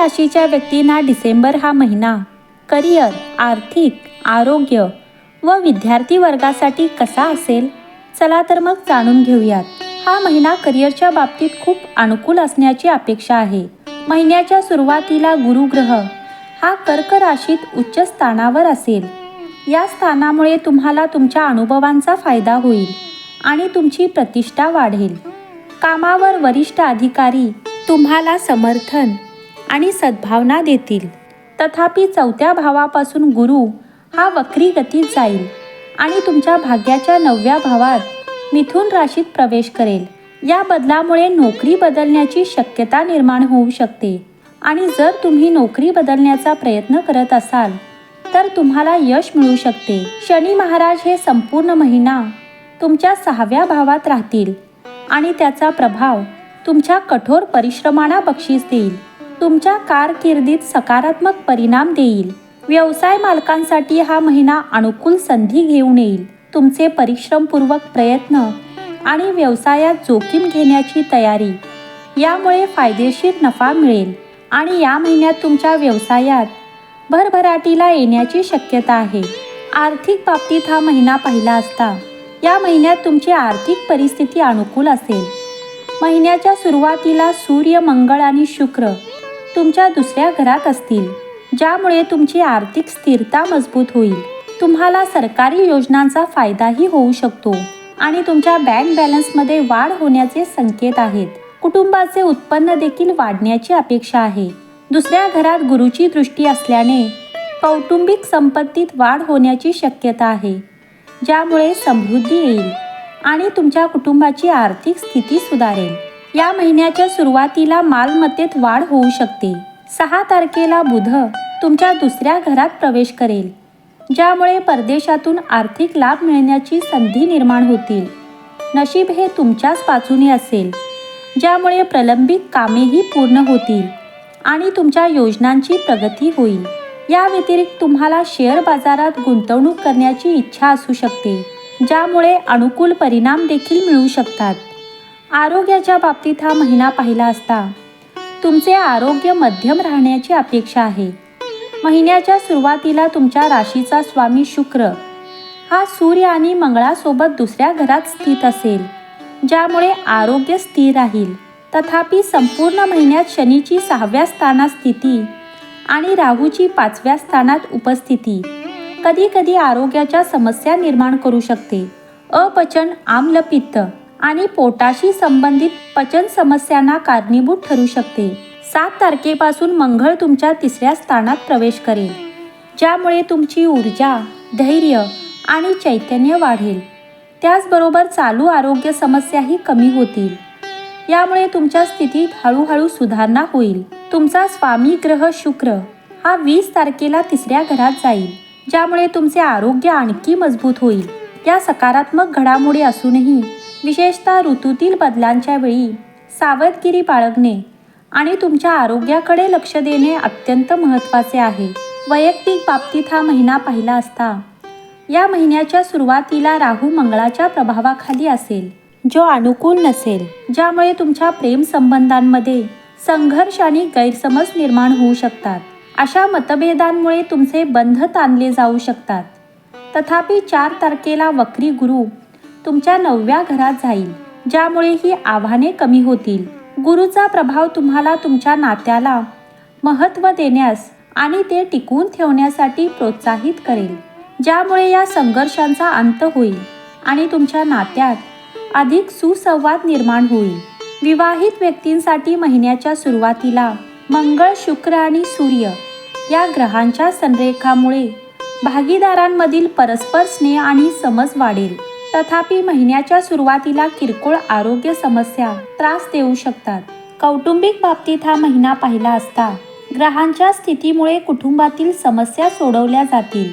राशीच्या व्यक्तींना डिसेंबर हा महिना. करिअर आर्थिक आरोग्य व विद्यार्थी वर्गासाठी कसा असेल? चला तर मग जाणून घेऊयात. हा महिना करिअरच्या बाबतीत खूप अनुकूल असण्याची अपेक्षा आहे. महिन्याच्या सुरुवातीला गुरुग्रह हा कर्क राशीत उच्च स्थानावर असेल. या स्थानामुळे तुम्हाला तुमच्या अनुभवांचा फायदा होईल आणि तुमची प्रतिष्ठा वाढेल. कामावर वरिष्ठ अधिकारी तुम्हाला समर्थन आणि सद्भावना देतील. तथापि चौथ्या भावापासून गुरु हा वक्री गतीत जाईल आणि तुमच्या भाग्याच्या नवव्या भावात मिथुन राशीत प्रवेश करेल. या बदलामुळे नोकरी बदलण्याची शक्यता निर्माण होऊ शकते. आणि जर तुम्ही नोकरी बदलण्याचा प्रयत्न करत असाल तर तुम्हाला यश मिळू शकते. शनी महाराज हे संपूर्ण महिना तुमच्या सहाव्या भावात राहतील आणि त्याचा प्रभाव तुमच्या कठोर परिश्रमाना बक्षीस देईल. तुमच्या कारकिर्दीत सकारात्मक परिणाम देईल. व्यवसाय मालकांसाठी हा महिना अनुकूल संधी घेऊन येईल. तुमचे परिश्रमपूर्वक प्रयत्न आणि व्यवसायात जोखीम घेण्याची तयारी यामुळे फायदेशीर नफा मिळेल आणि या महिन्यात तुमच्या व्यवसायात भरभराटीला येण्याची शक्यता आहे. आर्थिक बाबतीत हा महिना पहिला असता या महिन्यात तुमची आर्थिक परिस्थिती अनुकूल असेल. महिन्याच्या सुरुवातीला सूर्य मंगळ आणि शुक्र तुमच्या दुसऱ्या घरात असतील ज्यामुळे तुमची आर्थिक स्थिरता मजबूत होईल. तुम्हाला सरकारी योजनांचा फायदाही होऊ शकतो आणि तुमच्या बँक बॅलन्समध्ये वाढ होण्याचे संकेत आहेत. कुटुंबाचे उत्पन्न देखील वाढण्याची अपेक्षा आहे. दुसऱ्या घरात गुरुची दृष्टी असल्याने कौटुंबिक संपत्तीत वाढ होण्याची शक्यता आहे ज्यामुळे समृद्धी येईल आणि तुमच्या कुटुंबाची आर्थिक स्थिती सुधारेल. या महिन्याच्या सुरुवातीला मालमत्तेत वाढ होऊ शकते. सहा तारखेला बुध तुमच्या दुसऱ्या घरात प्रवेश करेल ज्यामुळे परदेशातून आर्थिक लाभ मिळण्याची संधी निर्माण होतील. नशीब हे तुमच्याच बाजूने असेल ज्यामुळे प्रलंबित कामेही पूर्ण होतील आणि तुमच्या योजनांची प्रगती होईल. या व्यतिरिक्त तुम्हाला शेअर बाजारात गुंतवणूक करण्याची इच्छा असू शकते ज्यामुळे अनुकूल परिणाम देखील मिळू शकतात. आरोग्याच्या बाबतीत हा महिना पाहिला असता. तुमचे आरोग्य मध्यम राहण्याची अपेक्षा आहे. महिन्याच्या सुरुवातीला तुमच्या राशीचा स्वामी शुक्र. हा सूर्य आणि मंगळासोबत दुसऱ्या घरात स्थित असेल ज्यामुळे आरोग्य स्थिर राहील. तथापि संपूर्ण महिन्यात शनीची सहाव्या स्थानात स्थिती आणि राहूची पाचव्या स्थानात उपस्थिती कधी कधी आरोग्याच्या समस्या निर्माण करू शकते. अपचन आम्लपित्त आणि पोटाशी संबंधित पचन समस्यांना कारणीभूत ठरू शकते. सात तारखेपासून मंगळ तुमच्या तिसऱ्या स्थानात प्रवेश करेल ज्यामुळे तुमची ऊर्जा धैर्य आणि चैतन्य वाढेल. त्याचबरोबर चालू आरोग्य समस्याही कमी होतील. यामुळे तुमच्या स्थितीत हळूहळू सुधारणा होईल. तुमचा स्वामी ग्रह शुक्र हा वीस तारखेला तिसऱ्या घरात जाईल ज्यामुळे तुमचे आरोग्य आणखी मजबूत होईल. या सकारात्मक घडामोडी असूनही विशेषतः ऋतूतील बदलांच्या वेळी सावधगिरी बाळगणे आणि तुमच्या आरोग्याकडे लक्ष देणे अत्यंत महत्त्वाचे आहे. वैयक्तिक बाबतीत हा महिना पहिला असता या महिन्याच्या सुरुवातीला राहू मंगळाच्या प्रभावाखाली असेल जो अनुकूल नसेल ज्यामुळे तुमच्या प्रेमसंबंधांमध्ये संघर्ष आणि गैरसमज निर्माण होऊ शकतात. अशा मतभेदांमुळे तुमचे बंध ताणले जाऊ शकतात. तथापि चार तारखेला वक्री गुरु तुमच्या नवव्या घरात जाईल ज्यामुळे ही आव्हाने कमी होतील. गुरुचा प्रभाव तुम्हाला तुमच्या नात्याला महत्त्व देण्यास आणि ते टिकून ठेवण्यासाठी प्रोत्साहित करेल ज्यामुळे या संघर्षांचा अंत होईल आणि तुमच्या नात्यात अधिक सुसंवाद निर्माण होईल. विवाहित व्यक्तींसाठी महिन्याच्या सुरुवातीला मंगळ शुक्र आणि सूर्य या ग्रहांच्या संरेखामुळे भागीदारांमधील परस्पर स्नेह आणि समज वाढेल. तथापि महिन्याच्या सुरुवातीला किरकोळ आरोग्य समस्या त्रास देऊ शकतात. कौटुंबिक बाबतीत हा महिना पाहिला असता ग्रहांच्या स्थितीमुळे कुटुंबातील समस्या सोडवल्या जातील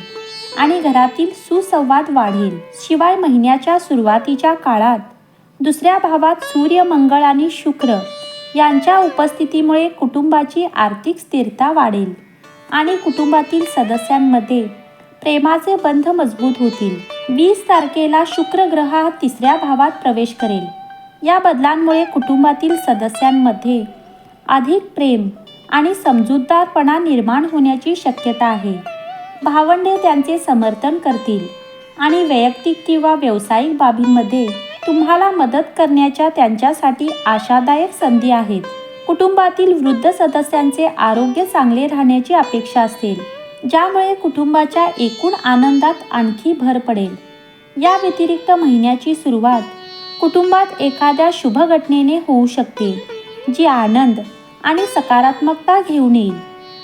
आणि घरातील सुसंवाद वाढेल. शिवाय महिन्याच्या सुरुवातीच्या काळात दुसऱ्या भावात सूर्य मंगळ आणि शुक्र यांच्या उपस्थितीमुळे कुटुंबाची आर्थिक स्थिरता वाढेल आणि कुटुंबातील सदस्यांमध्ये प्रेमाचे बंध मजबूत होतील. वीस तारखेला शुक्र ग्रह हा तिसऱ्या भावात प्रवेश करेल. या बदलांमुळे कुटुंबातील सदस्यांमध्ये अधिक प्रेम आणि समजूतदारपणा निर्माण होण्याची शक्यता आहे. भावंडे त्यांचे समर्थन करतील आणि वैयक्तिक किंवा व्यावसायिक बाबींमध्ये तुम्हाला मदत करण्याच्या त्यांच्यासाठी आशादायक संधी आहेत. कुटुंबातील वृद्ध सदस्यांचे आरोग्य चांगले राहण्याची अपेक्षा असेल. ज्यामुळे कुटुंबाच्या एकूण आनंदात आणखी भर पडेल. या व्यतिरिक्त महिन्याची सुरुवात कुटुंबात एखाद्या शुभ घटनेने होऊ शकते जी आनंद आणि सकारात्मकता घेऊन येईल.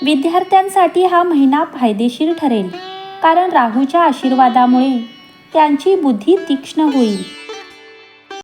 विद्यार्थ्यांसाठी हा महिना फायदेशीर ठरेल कारण राहूच्या आशीर्वादामुळे त्यांची बुद्धी तीक्ष्ण होईल.